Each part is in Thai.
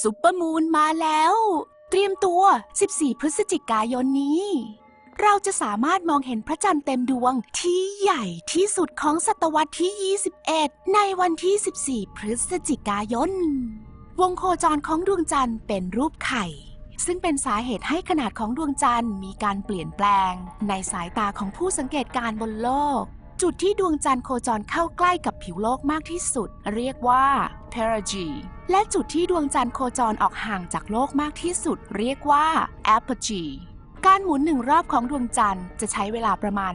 ซุปเปอร์มูนมาแล้ว เตรียมตัว 14 พฤศจิกายนนี้ เราจะสามารถมองเห็นพระจันทร์เต็มดวงที่ใหญ่ที่สุดของศตวรรษที่ 21 ในวันที่ 14 พฤศจิกายน วงโคจรของดวงจันทร์เป็นรูปไข่ ซึ่งเป็นสาเหตุให้ขนาดของดวงจันทร์มีการเปลี่ยนแปลง ในสายตาของผู้สังเกตการณ์บนโลก จุดที่ดวงจันทร์โคจรเข้าใกล้กับผิวโลกมากที่สุด เรียกว่า perigee และจุดที่ดวงจันทร์โคจรออกห่างจากโลกมากที่สุด เรียกว่า apogee การหมุนหนึ่งรอบของดวงจันทร์จะใช้เวลาประมาณ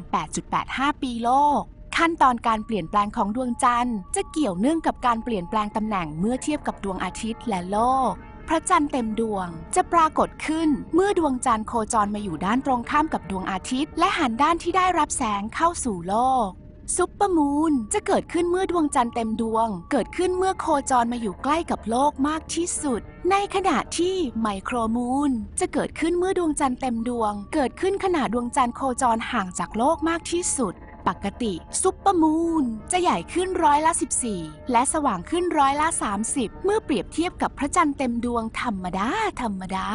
8.85 ปีโลก ขั้นตอนการเปลี่ยนแปลงของดวงจันทร์จะเกี่ยวเนื่องกับการเปลี่ยนแปลงตำแหน่งเมื่อเทียบกับดวงอาทิตย์และโลก พระจันทร์เต็มดวงจะปรากฏขึ้นเมื่อดวงจันทร์โคจรมาอยู่ด้านตรงข้ามกับดวงอาทิตย์ และหันด้านที่ได้รับแสงเข้าสู่โลก ซุปเปอร์มูนจะเกิดขึ้นเมื่อดวงจันทร์เต็มดวง เกิดขึ้นเมื่อโคจรมาอยู่ใกล้กับโลกมากที่สุด ในขณะที่ไมโครมูนจะเกิดขึ้นเมื่อดวงจันทร์เต็มดวง เกิดขึ้นขณะดวงจันทร์โคจรห่างจากโลกมากที่สุดปกติซุปเปอร์มูนจะใหญ่ขึ้นร้อยละ 14 และสว่างขึ้นร้อยละ 30 เมื่อเปรียบเทียบกับพระจันทร์เต็มดวงธรรมดา ธรรมดา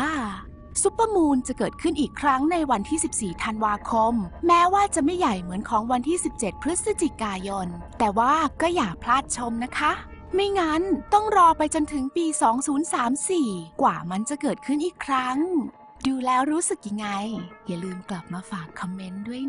ซุปเปอร์มูนจะเกิดขึ้นอีกครั้งในวันที่ 14 ธันวาคม แม้ว่าจะไม่ใหญ่เหมือนของวันที่ 17 พฤศจิกายน แต่ว่าก็อย่าพลาดชมนะคะ ไม่งั้นต้องรอไปจนถึงปี 2034 กว่ามันจะเกิดขึ้นอีกครั้ง ดูแล้วรู้สึกยังไง อย่าลืมกลับมาฝากคอมเมนต์ด้วย